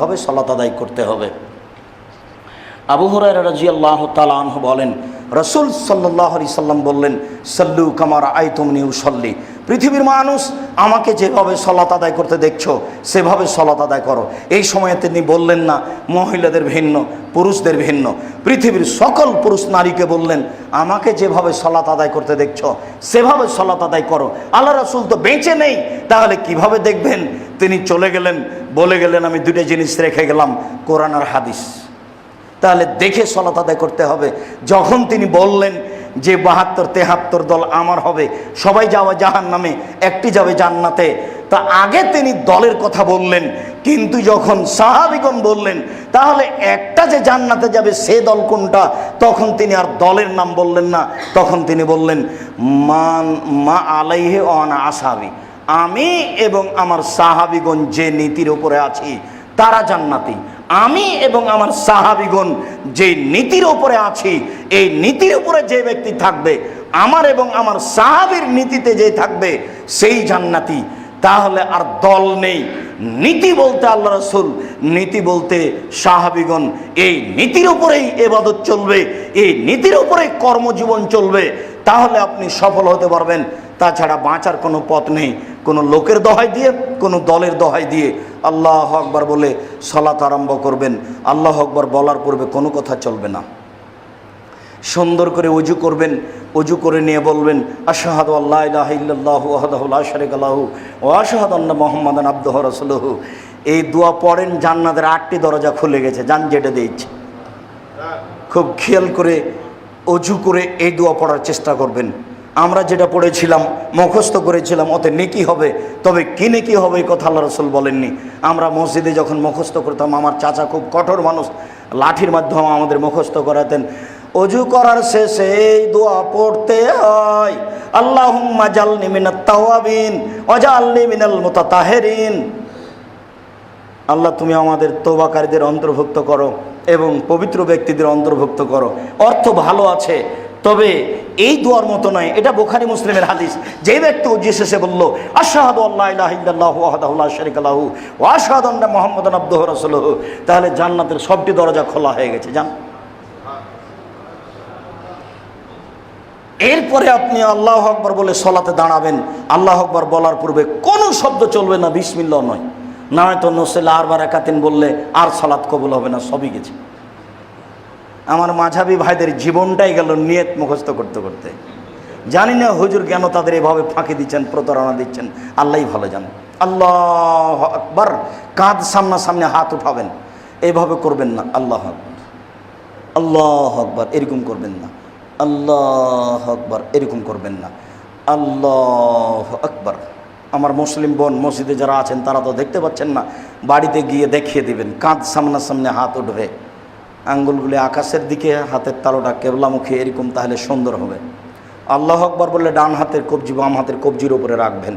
হবে, সলাত আদায় করতে হবে। আবু হরাই রাজি আল্লাহ তালাহ বলেন, রসুল সাল্লাহ সাল্লাম বললেন, সল্লু কামার আয়তমনি তুমনি উসল্লি। পৃথিবীর মানুষ, আমাকে যেভাবে সলাত আদায় করতে দেখছ, সেভাবে সলাত আদায় করো। এই সময়ে তিনি বললেন না, মহিলাদের ভিন্ন, পুরুষদের ভিন্ন। পৃথিবীর সকল পুরুষ নারীকে বললেন, আমাকে যেভাবে সলাত আদায় করতে দেখছ, সেভাবে সলাত আদায় করো। আল্লাহ রসুল তো বেঁচে নেই, তাহলে কীভাবে দেখবেন? তিনি চলে গেলেন, বলে গেলেন, আমি দুটো জিনিস রেখে গেলাম, কোরআন আর হাদিস। তাহলে দেখে সলাত আদায় করতে হবে। যখন তিনি বললেন যে বাহাত্তর, তেহাত্তর দল আমার হবে, সবাই যাওয়া জাহান নামে একটি যাবে জান্নাতে। তা আগে তিনি দলের কথা বললেন, কিন্তু যখন সাহাবিগণ বললেন, তাহলে একটা যে জান্নাতে যাবে সে দল কোনটা? তখন তিনি আর দলের নাম বললেন না। তখন তিনি বললেন, মান, মা আলাইহে অনা আসাবি। আমি এবং আমার সাহাবিগণ যে নীতির উপরে আছি তারা জান্নাতি। আমি এবং আমার সাহাবিগণ যে নীতির উপরে আছি, এই নীতির উপরে যে ব্যক্তি থাকবে, আমার এবং আমার সাহাবির নীতিতে যে থাকবে, সেই জান্নাতি। তাহলে আর দল নেই। নীতি বলতে আল্লাহ রসুল, নীতি বলতে সাহাবিগণ, এই নীতির উপরেই এবাদত চলবে, এই নীতির উপরেই কর্মজীবন চলবে, তাহলে আপনি সফল হতে পারবেন। তাছাড়া বাঁচার কোনো পথ নেই, কোনো লোকের দহাই দিয়ে, কোনো দলের দহাই দিয়ে। আল্লাহ আকবার বলে সলাত আরম্ভ করবেন। আল্লাহ আকবার বলার পূর্বে কোনো কথা চলবে না। সুন্দর করে উজু করবেন, উজু করে নিয়ে বলবেন, আশাহাদ আল্লাহ ইলাহ ইল্লাল্লাহু ওয়াহদাহুল লা শারীকা লাহু ওয়া আশহাদু আন্না মুহাম্মাদান আবদুহু ওয়া এই দোয়া পড়েন, জান্নাতের আটটি দরজা খুলে গেছে জান যেটা দিয়েছে খুব খেয়াল করে অজু করে এই দোয়া পড়ার চেষ্টা করবেন। আমরা যেটা পড়েছিলাম, মুখস্থ করেছিলাম, ওতে নেকি হবে, তবে কি নেকি হবে এই কথা আল্লাহ রসুল বলেননি। আমরা মসজিদে যখন মুখস্থ করতাম, আমার চাচা খুব কঠোর মানুষ, লাঠির মাধ্যমে আমাদের মুখস্থ করাতেন। অজু করার শেষে এই দোয়া পড়তে হয়। আল্লাহ জালনি মিনাত তাওয়াবিন অজালনি মিনাল মুতাতাহেরিন। আল্লাহ, তুমি আমাদের তোবাকারীদের অন্তর্ভুক্ত করো এবং পবিত্র ব্যক্তিদের অন্তর্ভুক্ত করো। অর্থ ভালো আছে, তবে এই দোয়ার মতো নয়। এটা বোখারি মুসলিমের হাদিস। যে ব্যক্তি উজ্জি শেষে বলল, আশাহাদু আল্লাহ ইলাহা ইল্লাল্লাহু ওয়াহদাহুল্লাহ শারীকা লাহু ওয়া আশহাদু আন্না মুহাম্মাদান তাহলে জান্নাতের সবটি দরজা খোলা হয়ে গেছে। জান এরপরে আপনি আল্লাহ আকবর বলে সলাতে দাঁড়াবেন। আল্লাহ আকবর বলার পূর্বে কোনো শব্দ চলবে না বিসমিল্লা নয়। না হয়তো নসেল আরবার একাতিন বললে আর সলাৎ কবুল হবে না, সবই গেছে। আমার মাঝাবি ভাইদের জীবনটাই গেল নিয়ত মুখস্থ করতে করতে। জানি না হুজুর কেন তাদের এভাবে ফাঁকি দিচ্ছেন, প্রতারণা দিচ্ছেন, আল্লাহই ভালো জানে। আল্লাহ আকবর কাঁধ সামনা সামনে হাত উঠাবেন। এভাবে করবেন না, আল্লাহ আকবর। আল্লাহ আকবর, এরকম করবেন না। আল্লাহ আকবর, এরকম করবেন না। আল্লাহ আকবর। আমার মুসলিম বোন মসজিদে যারা আছেন, তারা তো দেখতে পাচ্ছেন না। বাড়িতে গিয়ে দেখিয়ে দিবেন, কাঁধ সামনাসামনি হাত উঠবে। আঙ্গুলগুলি আকাশের দিকে, হাতের তালোটা কেবলামুখী, এরকম তাহলে সুন্দর হবে। আল্লাহ আকবর বললে ডান হাতের কবজি, বাম হাতের কবজির উপরে রাখবেন।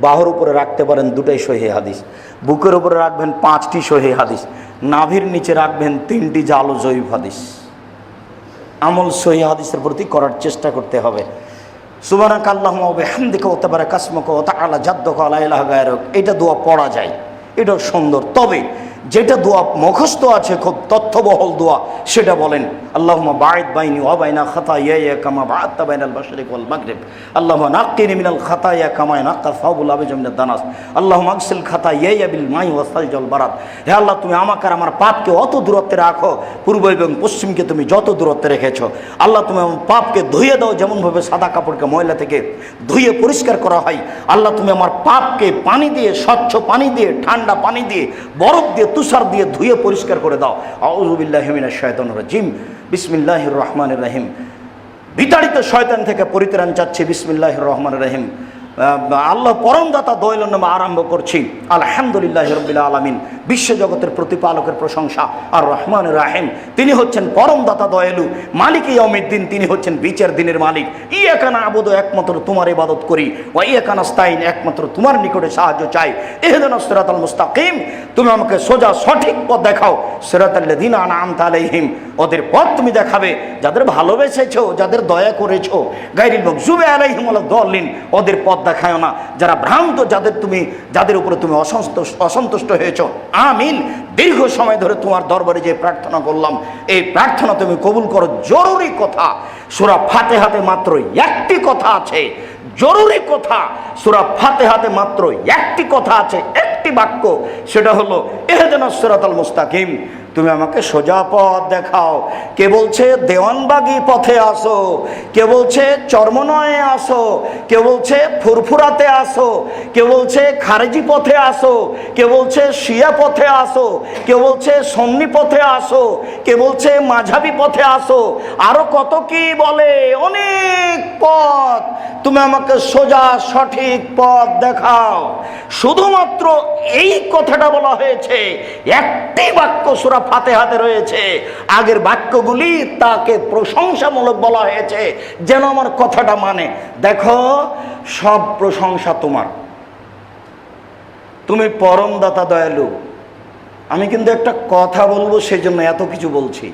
বাহুর উপরে রাখতে পারেন দুটাই সহি হাদিস। বুকের উপরে রাখবেন পাঁচটি সহি হাদিস। নাভির নিচে রাখবেন তিনটি জালো জৈব হাদিস। আমল সহি হাদিসের প্রতি করার চেষ্টা করতে হবে। সুবানাক আল্লাহ হামদিকে হতে পারে কাসমক আলা জাদ্দ জাদ্দক এলাহ গায়রক। এটা দোয়া পড়া যায়। এটাও সুন্দর। তবে যেটা দোয়া মুখস্থ আছে, খুব তথ্যবহল দোয়া, সেটা বলেন আল্লাহ বায়দ বাইনি ও বাইনা খাতা ইয়া কামা বাত্তা বাইনাল বাশরিক ওয়াল মাগরিব। আল্লাহ নাক্কিনি মিনাল খাতা ইয়া কামায় নাক্কা ফাবুল আবে দানাস। আল্লাহ মাকসিল খাতা ইয়া বিল মাই ওয়াসাল জল বারাত হে আল্লাহ, তুমি আমাকে আর আমার পাপকে অত দূরত্বে রাখো, পূর্ব এবং পশ্চিমকে তুমি যত দূরত্বে রেখেছো। আল্লাহ, তুমি আমার পাপকে ধুয়ে দাও, যেমনভাবে সাদা কাপড়কে ময়লা থেকে ধুয়ে পরিষ্কার করা হয়। আল্লাহ, তুমি আমার পাপকে পানি দিয়ে, স্বচ্ছ পানি দিয়ে, ঠান্ডা পানি দিয়ে, বরফ দিয়ে তুষার দিয়ে ধুয়ে পরিষ্কার করে দাও। আউজুবিল্লাহমিনা শয়তান রাজিম। বিসমিল্লাহ রহমান রাহিম। বিতাড়িত শয়তান থেকে পরিত্রাণ চাচ্ছে বিসমিল্লাহ রহমান রহিম। আল্লাহ পরমদাতা দয়াল নামে আরম্ভ করছি। আলহামদুলিল্লাহ রবিল্লা আলমিন। বিশ্বজগতের প্রতিপালকের প্রশংসা। আর রহমান রাহিম। তিনি হচ্ছেন পরমদাতা দয়ালু। মালিক দিন তিনি হচ্ছেন বিচার দিনের মালিক। ইয়াকানা আবুদ একমাত্র তোমার ইবাদত করি। ও ইয়াকানা স্তাইন একমাত্র তোমার নিকটে সাহায্য চাই। এহেদান সিরাত আল মুস্তাকিম। তুমি আমাকে সোজা সঠিক পথ দেখাও। সিরাত আল্লাদিন আনাম তালাইহিম ওদের পথ তুমি দেখাবে। যাদের ভালোবেসেছো, যাদের দয়া করেছ গাইরিল মকজুবে আলাইহিম দলিন ওদের পথ দেখায় না। যারা ভ্রান্ত, যাদের তুমি যাদের উপরে তুমি অসন্তুষ্ট অসন্তুষ্ট হয়েছ। আমিন। দীর্ঘ সময় ধরে তোমার দরবারে যে প্রার্থনা করলাম, এই প্রার্থনা তুমি কবুল করো। জরুরি কথা। সুরা ফাতে হাতে মাত্র একটি কথা আছে। জরুরি কথা। সুরা ফাতে হাতে মাত্র একটি কথা আছে, একটি বাক্য। সেটা হলো, এহেদেন সিরাতাল মুস্তাকিম। তুমি আমাকে সোজা পথ দেখাও। কে বলছে, দেওয়ানবাগি পথে আসো কে বলছে, চর্মনয়ে আসো কে বলছে, ফুরফুরাতে আসো কে বলছে, খারেজি পথে আসো কে বলছে, শিয়া পথে আসো কে বলছে, সন্নি পথে আসো কে বলছে, মাঝাবি পথে আসো আরও কত কি বলে? অনেক পথ। তুমি আমাকে সোজা সঠিক পথ দেখাও। শুধুমাত্র এই কথাটা বলা হয়েছে। একটি বাক্য সুরা ফাতে হাতে রয়েছে। আগের বাক্যগুলি তাকে প্রশংসামূলক বলা হয়েছে, যেন আমার কথাটা মানে। দেখো, সব প্রশংসা তোমার। তুমি পরম দাতা দয়ালু। আমি কিন্তু একটা কথা বলব সেই জন্য এত কিছু বলছি।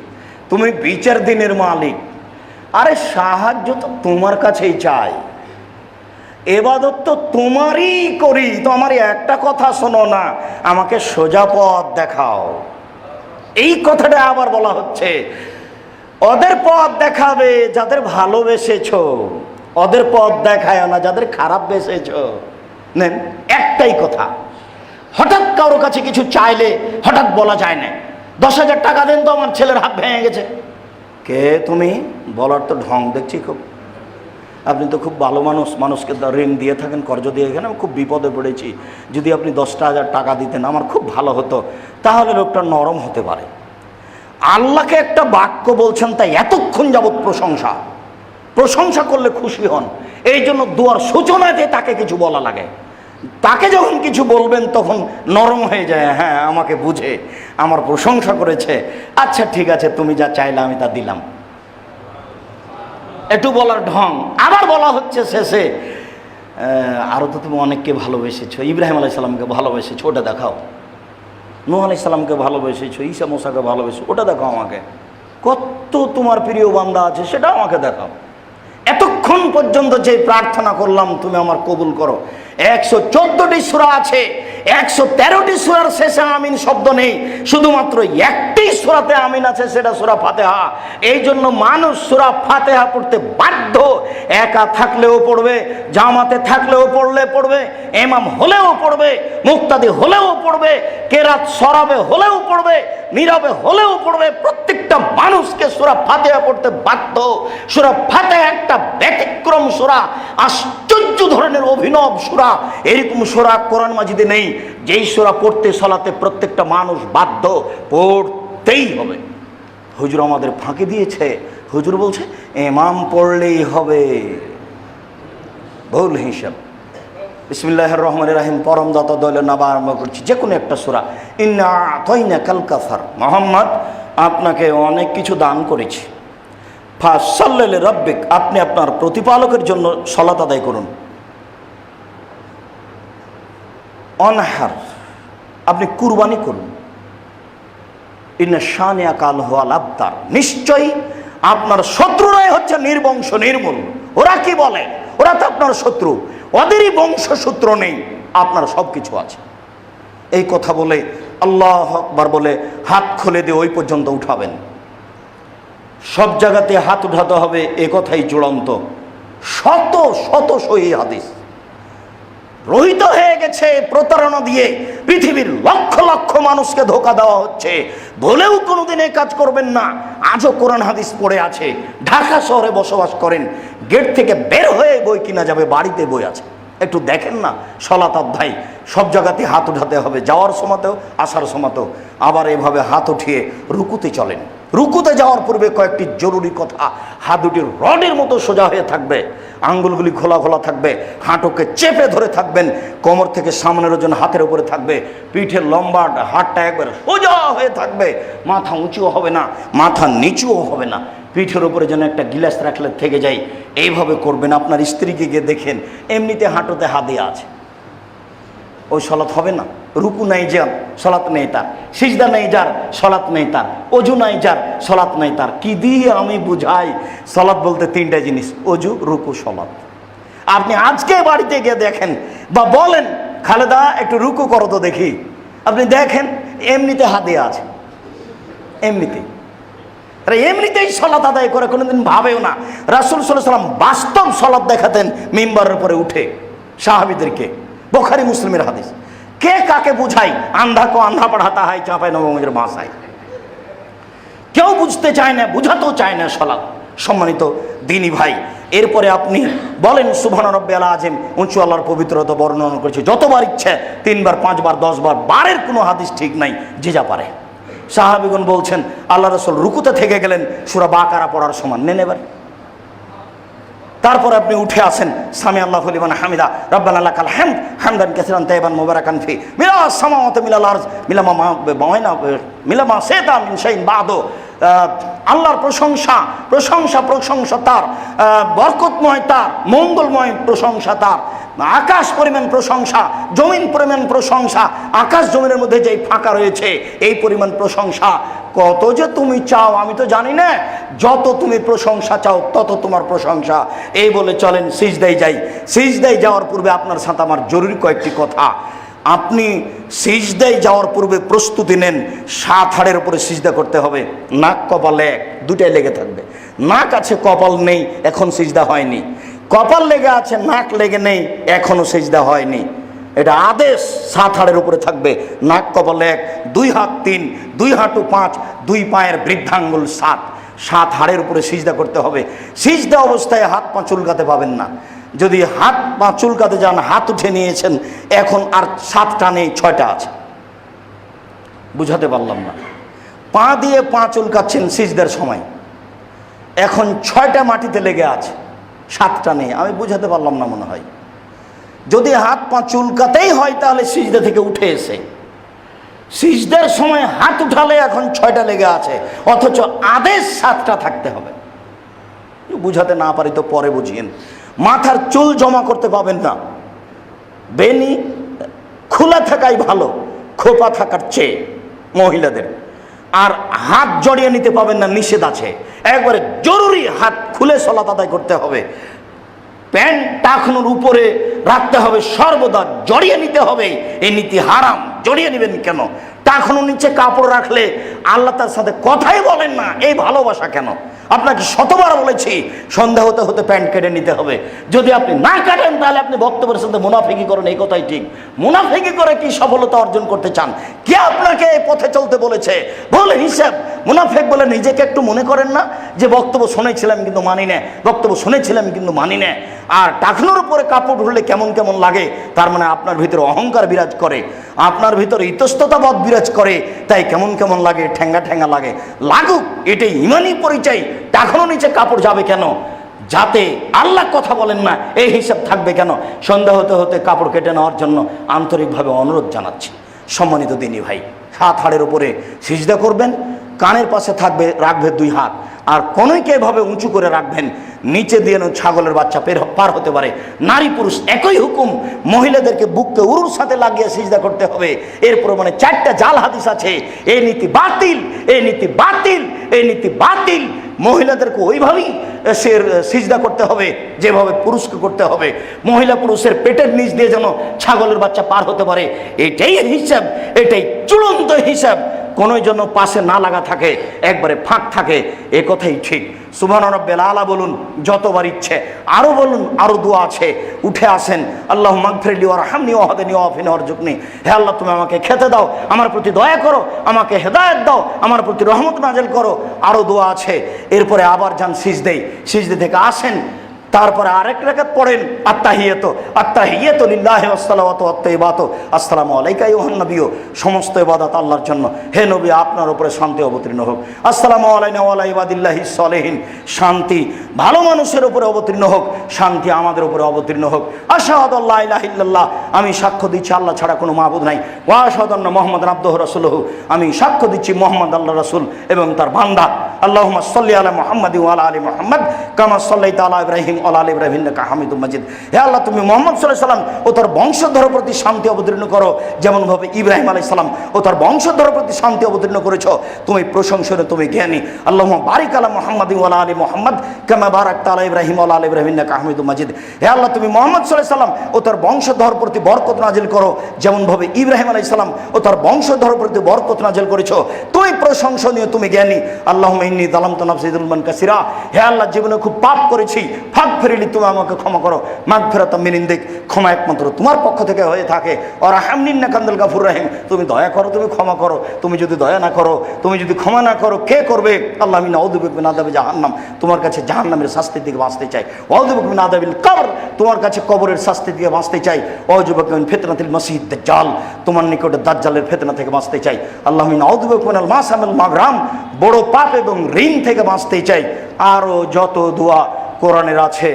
তুমি বিচার দিনের মালিক। আরে সাহায্য তো তোমার কাছেই চাই। এবাদত তো তোমারই করি। তো আমার একটা কথা শোনো না, আমাকে সোজা পথ দেখাও। এই কথাটা আবার বলা হচ্ছে। ওদের পথ দেখাবে যাদের ভালোবেসেছ। ওদের পথ দেখায় না যাদের খারাপ বেসেছ নেন, একটাই কথা। হঠাৎ কারও কাছে কিছু চাইলে হঠাৎ বলা যায় না। দশ হাজার টাকা দেন তো আমার ছেলের হাত ভেঙে গেছে। কে তুমি? বলার তো ঢং দেখছি খুব। আপনি তো খুব ভালো মানুষ, মানুষকে ঋণ দিয়ে থাকেন, কর্জ দিয়ে এখানে আমি খুব বিপদে পড়েছি। যদি আপনি দশটা হাজার টাকা দিতেন, আমার খুব ভালো হতো। তাহলে লোকটা নরম হতে পারে। আল্লাহকে একটা বাক্য বলছেন, তাই এতক্ষণ যাবৎ প্রশংসা। প্রশংসা করলে খুশি হন। এই জন্য দুয়ার সূচনাতে তাকে কিছু বলা লাগে। তাকে যখন কিছু বলবেন, তখন নরম হয়ে যায় হ্যাঁ আমাকে বুঝে, আমার প্রশংসা করেছে। আচ্ছা ঠিক আছে, তুমি যা চাইলে আমি তা দিলাম। একটু বলার ঢং। আবার বলা হচ্ছে শেষে আরও তো তুমি অনেককে ভালোবেসেছো। ইব্রাহিম আলাই সাল্লামকে ভালোবেসেছো, ওটা দেখাও। নূহ আলাই ভালোবেসেছো, ঈসা মোসাকে ভালোবেসো ওটা দেখাও আমাকে। কত তোমার প্রিয় বান্দা আছে সেটা আমাকে দেখাও। এতক্ষণ পর্যন্ত যে প্রার্থনা করলাম, তুমি আমার কবুল করো। একশো চোদ্দটি সুরা আছে একশো তেরোটি সুরার শেষে আমিন শব্দ নেই। শুধুমাত্র একটি সুরাতে আমিন আছে, সেটা সুরা ফাতেহা। এই জন্য মানুষ সুরা ফাতেহা পড়তে বাধ্য। একা থাকলেও পড়বে, জামাতে থাকলেও পড়লে পড়বে এমাম হলেও পড়বে, মুক্তাদি হলেও পড়বে, কেরাত সরাবে হলেও পড়বে, নীরবে হলেও পড়বে। প্রত্যেকটা মানুষকে সুরা ফাতেহা পড়তে বাধ্য। সুরা ফাতেহা একটা ব্যতিক্রম সুরা, আশ্চর্য ধরনের অভিনব সুরা, এরকম সুরা কোরআন মাজিদে নেই, যেই সুরা পড়তে, সলাতে প্রত্যেকটা মানুষ বাধ্য পড়তেই হবে। হুজুর আমাদের ফাঁকি দিয়েছে। হুজুর বলছে এমাম পড়লেই হবে। ভুল হিসাব। বিসমিল্লাহ রহমান রাহিম, পরম দাতা দলে নাবা আরম্ভ করছি। যে কোনো একটা সুরা। ইন্না কালকাফার মোহাম্মদ, আপনাকে অনেক কিছু দান করেছি। ফাসাল্লে রব্বিক, আপনি আপনার প্রতিপালকের জন্য সলাত আদায় করুন। অনহার, আপনি কুরবানি করুন। ইন্না শানিয়া কাল হওয়াল আবতার নিশ্চয়ই আপনার শত্রুরাই হচ্ছে নির্বংশ, নির্মূল। ওরা কি বলে? ওরা তো আপনার শত্রু। ওদেরই বংশ বংশসূত্র নেই, আপনার সব কিছু আছে। এই কথা বলে আল্লাহ আকবার বলে, হাত খুলে দিয়ে ওই পর্যন্ত উঠাবেন। সব জায়গাতে হাত উঠাতে হবে, এ কথাই চূড়ান্ত। শত শত সহি হাদিস। রহিত হয়ে গেছে প্রতারণা দিয়ে পৃথিবীর লক্ষ লক্ষ মানুষকে ধোকা দেওয়া হচ্ছে। বলেও কোনোদিন এই কাজ করবেন না। আজও কোরআন হাদিস পড়ে আছে। ঢাকা শহরে বসবাস করেন। গেট থেকে বের হয়ে বই কিনা যাবে, বাড়িতে বই আছে। একটু দেখেন না, সলাত অধ্যায়। সব জায়গাতে হাত উঠাতে হবে, যাওয়ার সময়তেও, আসার সময়তেও। আবার এভাবে হাত উঠিয়ে রুকুতে চলেন। রুকুতে যাওয়ার পূর্বে কয়েকটি জরুরি কথা। হাত দুটি রডের মতো সোজা হয়ে থাকবে। আঙ্গুলগুলি খোলা খোলা থাকবে। হাঁটুকে চেপে ধরে থাকবেন। কোমর থেকে সামনের ওজন হাতের উপরে থাকবে। পিঠের লম্বা হাতটা একবার সোজা হয়ে থাকবে। মাথা উঁচুও হবে না, মাথা নিচুও হবে না। পিঠের উপরে যেন একটা গিলাস রাখলে থেকে যাই এইভাবে করবেন আপনার স্ত্রীকে গিয়ে দেখেন। এমনিতে হাঁটুতে হাতে আছে। ওই সলাৎ হবে না। রুকু নাই যার, সলাৎ নেই তার। সিজদা নেই যার, সলাৎ নেই তার। অজু নাই যার, সলাৎ নেই তার। কি দিয়ে আমি বুঝাই? সলাৎ বলতে তিনটা জিনিস, অজু, রুকু, সলাৎ। আপনি আজকে বাড়িতে গিয়ে দেখেন বা বলেন, খালেদা, একটু রুকু করো তো দেখি। আপনি দেখেন, এমনিতে হাতে আছে। এমনিতে। আরে এমনিতেই সলাত আদায় করে, কোনোদিন ভাবেও না। রাসুল সাল্লাহ সাল্লাম বাস্তব সলাৎ দেখাতেন, মেম্বারের উপরে উঠে, সাহাবিদেরকে। বোখারি, মুসলিমের হাদিস। কে কাকে বুঝাই? আন্ধা কো আন্ধা পড়াতা হয় চাপায় নবমের ভাষায় কেউ বুঝতে চায় না, বুঝাতেও চায় না সলাৎ সম্মানিত দিনী ভাই, এরপরে আপনি বলেন সুবহান রব্বে আলা আজিম উঁচু আল্লাহর পবিত্রতা বর্ণনা করেছে, যতবার ইচ্ছে, তিনবার, পাঁচবার, দশবার, বারের কোনো হাদিস ঠিক নাই, যে যা পারে। সাহাবিগুন বলছেন, আল্লাহ রসুল রুকুতে থেকে গেলেন, সুরা বাকারা পড়ার সমান। নেন এবার। তারপর আপনি উঠে আসেন, সামি আল্লাহ ফলিমান হামিদা, রব্বান আল্লাহ কাল হ্যাম হামদান কেসিরান তাইবান মোবারাকান ফি মিলা সামাওয়াত মিলাল আরজ, মিলামা মিলামা সেতা শাইন বাদো আল্লাহর প্রশংসা প্রশংসা প্রশংসা তার বরকতময় তার, মঙ্গলময় প্রশংসা তার। আকাশ পরিমাণ প্রশংসা, জমিন পরিমাণ প্রশংসা, আকাশ জমিনের মধ্যে যেই ফাঁকা রয়েছে, এই পরিমাণ প্রশংসা। কত যে তুমি চাও, আমি তো জানি না। যত তুমি প্রশংসা চাও, তত তোমার প্রশংসা। এই বলে চলেন সিজদাই যাই। সিজদাই যাওয়ার পূর্বে আপনার সাথে আমার জরুরি কয়েকটি কথা। আপনি সিজদাই যাওয়ার পূর্বে প্রস্তুতি নেন, সাত হাড়ের উপরে সিজদা করতে হবে। নাক, কপাল এক দুটাই লেগে থাকবে। নাক আছে, কপাল নেই, এখন সিজদা হয়নি। কপাল লেগে আছে, নাক লেগে নেই, এখনও সিজদা হয়নি। এটা আদেশ, সাত হাড়ের উপরে থাকবে। নাক, কপাল এক, দুই হাত তিন, দুই হাঁটু পাঁচ, দুই পায়ের বৃদ্ধাঙ্গুল সাত। সাত হাড়ের উপরে সিজদা করতে হবে। সিজদা অবস্থায় হাত পা চুলকাতে পাবেন না। যদি হাত পা চুলকাতে যান, হাত উঠে নিয়েছেন, এখন আর সাতটা নেই, ছয়টা আছে। বুঝাতে পারলাম না। পা দিয়ে পা চুলকাচ্ছেন সিজদার সময়। এখন ছয়টা মাটিতে লেগে আছে, সাতটা নেই। আমি বুঝাতে পারলাম না মনে হয়। যদি হাত পা চুলকাতেই হয়, তাহলে সিজদা থেকে উঠে এসে। সিজদার সময় হাত উঠালে এখন ছয়টা লেগে আছে, অথচ আদেশ সাতটা থাকতে হবে। বুঝাতে না পারি তো পরে বুঝিয়েন। মাথার চুল জমা করতে পাবেন না। বেনি, খোলা থাকাই ভালো, খোপা থাকার চেয়ে মহিলাদের। আর হাত জড়িয়ে নিতে পাবেন না, নিষেধ আছে। একবারে জরুরি হাত খুলে সলাত আদায় করতে হবে। প্যান্ট টাকনুর উপরে রাখতে হবে, সর্বদা জড়িয়ে নিতে হবে। এই নীতি হারাম, জড়িয়ে নেবেন কেন? টাকনুর নিচে কাপড় রাখলে আল্লাহ তার সাথে কথাই বলেন না, এই ভালোবাসা কেন? আপনাকে শতবার বলেছি, সন্ধ্যা হতে হতে প্যান্ট কেটে নিতে হবে। যদি আপনি না কাটেন, তাহলে আপনি বক্তব্যের সাথে মুনাফিকি করেন, এই কথাই ঠিক। মুনাফিকি করে কি সফলতা অর্জন করতে চান? কে আপনাকে পথে চলতে বলেছে? বলে হিসাব মুনাফেক বলে নিজেকে একটু মনে করেন না, যে বক্তব্য শুনেছিলাম কিন্তু মানি না, বক্তব্য শুনেছিলাম কিন্তু মানি না। আর টাকনোর উপরে কাপড় ধরলে কেমন কেমন লাগে, তার মানে আপনার ভিতরে অহংকার বিরাজ করে, আপনার ভিতরে ইতস্ততাবাদ বিরাজ করে, তাই কেমন কেমন লাগে ঠেঙ্গা ঠেঙ্গা লাগে। লাগুক, এটাই ইমানই পরিচয় টাকনো নিচে কাপড় যাবে কেন? যাতে আল্লাহ কথা বলেন না, এই হিসাব থাকবে কেন? সন্ধ্যা হতে হতে কাপড় কেটে নেওয়ার জন্য আন্তরিকভাবে অনুরোধ জানাচ্ছি। সম্মানিত দিনী ভাই হাত হাড়ের উপরে সিজদা করবেন কানের পাশে থাকবে, রাখবে দুই হাত। আর কনৈকে এভাবে উঁচু করে রাখবেন, নিচে দিয়ে ছাগলের বাচ্চা পের পার হতে পারে। নারী পুরুষ একই হুকুম, মহিলাদেরকে বুককে উরুর সাথে লাগিয়ে সিজদা করতে হবে। এর মানে চারটা জাল হাদিস আছে। এই নীতি বাতিল এই নীতি বাতিল এই নীতি বাতিল। মহিলাদেরকে ওইভাবেই সে সিজদা করতে হবে, যেভাবে পুরুষকে করতে হবে। মহিলা পুরুষের পেটের নিচ দিয়ে যেন ছাগলের বাচ্চা পার হতে পারে। এটাই হিসাব, এটাই চূড়ান্ত হিসাব। কোনো জন্য পাশে না লাগা থাকে, একবারে ফাঁক থাকে। এ কথাই ঠিক। সুবহান রব্বেল আলা বলুন, যতবার ইচ্ছে আরও বলুন আরও দোয়া আছে, উঠে আসেন। আল্লাহ মাগফিরলি ওর হামনি ওহাদেনি অফিন অর্জুকনি হে আল্লাহ, তুমি আমাকে খেতে দাও, আমার প্রতি দয়া করো, আমাকে হেদায়ত দাও, আমার প্রতি রহমত নাজেল করো। আরও দোয়া আছে। এরপরে আবার যান সিজদেই সিজদে থেকে আসেন। তারপরে আরেক রেখাত পড়েন আত্মাহিয়ত আত্মাহিয়ত লিল্লাহ আসসালামত আত্মাইবাত আসসালামু আলাইকা ইউহান নবীও সমস্ত ইবাদত আল্লাহর জন্য। হে নবী, আপনার উপরে শান্তি অবতীর্ণ হোক। আসসালামু আলাইনা ওয়ালা ইবাদিল্লাহি সলেহিন। শান্তি ভালো মানুষের উপরে অবতীর্ণ হোক। শান্তি আমাদের উপরে অবতীর্ণ হোক। আশাহাদাল্লাহ ইলাহিল্লাহ আমি সাক্ষ্য দিচ্ছি, আল্লাহ ছাড়া কোনো মাহবুদ নাই। ওয়াশাহাদান্না মোহাম্মদ আব্দহ আব্দুহ রাসূলহু। আমি সাক্ষ্য দিচ্ছি, মোহাম্মদ আল্লাহ রসুল এবং তার বান্দা। আল্লাহ সাল্লি আলা মুহাম্মাদি ওয়া আলা আলি মুহাম্মদ। কামা সাল্লাইতা আলা ইব্রাহিম ইব্রাহিম ইন্নাকা মাজিদ। হে আল্লাহ, তুমি মোহাম্মদ সাল্লাহ সাল্লাম ও তার বংশধর প্রতি শান্তি অবতীর্ণ করো, যেমনভাবে ইব্রাহিম আলাইহিস সালাম ও তার বংশধর প্রতি শান্তি অবতীর্ণ করেছ। তুমি তুমি জ্ঞানী। আল্লাহ বারিক আলা মোহাম্মদ ওয়ালা আলী মোহাম্মদ, কামা বারাক তালা ইব্রাহিম ইন্নাকা মাজিদ। হে আল্লাহ, তুমি মোহাম্মদ সাল্লাহ সাল্লাম ও তার বংশধর প্রতি বরকত নাজিল করো, যেমনভাবে ইব্রাহিম আলাইহিস সালাম ও তার বংশধর প্রতি বরকত নাজিল করেছ। তুমি প্রশংসনীয়, তুমি জ্ঞানী। আল্লাহ ইন্নি দালাম তো নাফসিদুলমান কাসিরা। হে আল্লাহ, জীবনে খুব পাপ করেছি ফাঁক ফেরিলি তুমি আমাকে ক্ষমা করো। মাঘ ফেরত মিনিন্দিক ক্ষমা একমাত্র তোমার পক্ষ থেকে হয়ে থাকে। আর হামনিন্না কান্দল গাফুর রাহিম। তুমি দয়া করো, তুমি ক্ষমা করো। তুমি যদি দয়া না করো, তুমি যদি ক্ষমা না করো, কে করবে? আল্লাহ, আমি নওদুবিক না দেবে জাহান্নাম। তোমার কাছে জাহান্নামের শাস্তির দিকে বাঁচতে চাই। অযুবক না দেবিল কবর। তোমার কাছে কবরের শাস্তি দিয়ে বাঁচতে চাই। অযুবক ফেতনাতিল মসিদ জাল তোমার নিকটে দাজ্জালের ফেতনা থেকে বাঁচতে চাই। আল্লাহ, আমি নওদুবিক মিনাল মাসামিল মাগরাম। বড় পাপ এবং ঋণ থেকে বাঁচতে চাই। আরও যত দোয়া কোরআনের আছে,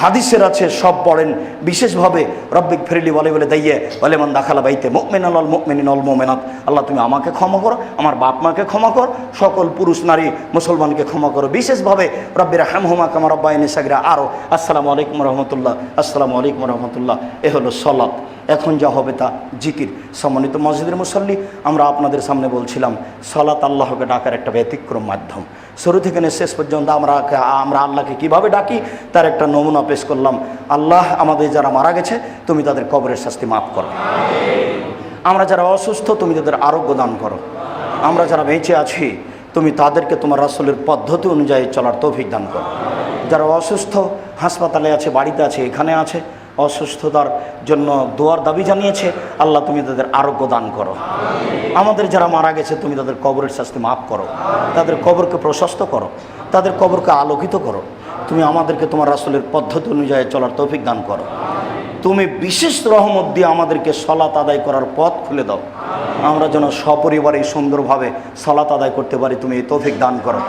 হাদিসের আছে, সব পড়েন। বিশেষভাবে রব্বিক ফেরিলি বলে বলে দাইয়ে বলে মান দাখালা বাইতে মোকমেন আল মুকমেনিন অল মোমেনাত। আল্লাহ তুমি আমাকে ক্ষমা করো, আমার বাপ মাকে ক্ষমা কর, সকল পুরুষ নারী মুসলমানকে ক্ষমা করো। বিশেষভাবে রব্বির হামহুমা কামার রব্বাইনি সাগরা আরও আসসালামু আলাইকুম রহমতুল্লাহ, আসসালামু আলাইকুম রহমতুল্লাহ। এ হলো সলাৎ। এখন যা হবে তা জিকির। সম্মানিত মসজিদের মুসল্লি, আমরা আপনাদের সামনে বলছিলাম, সলাত আল্লাহকে ডাকার একটা ব্যতিক্রম মাধ্যম। শুরু থেকে শেষ পর্যন্ত আমরা আমরা আল্লাহকে কীভাবে ডাকি, তার একটা নমুনা পেশ করলাম। আল্লাহ আমাদের যারা মারা গেছে, তুমি তাদের কবরের শাস্তি মাফ করো। আমরা যারা অসুস্থ, তুমি তাদের আরোগ্য দান করো। আমরা যারা বেঁচে আছি, তুমি তাদেরকে তোমার রাসলের পদ্ধতি অনুযায়ী চলার তৌফিক দান করো। যারা অসুস্থ, হাসপাতালে আছে, বাড়িতে আছে, এখানে আছে অসুস্থতার জন্য দোয়ার দাবি জানিয়েছে, আল্লাহ তুমি তাদের আরোগ্য দান করো। আমাদের যারা মারা গেছে, তুমি তাদের কবরের শাস্তি মাফ করো। তাদের কবরকে প্রশস্ত করো। তাদের কবরকে আলোকিত করো। তুমি আমাদেরকে, তোমার রাসলের পদ্ধতি অনুযায়ী চলার তৌফিক দান করো। তুমি বিশেষ রহমত দিয়ে আমাদেরকে সলাত আদায় করার পথ খুলে দাও। আমরা যেন সপরিবারে সুন্দরভাবে সলাত আদায় করতে পারি, তুমি এই তৌফিক দান করো।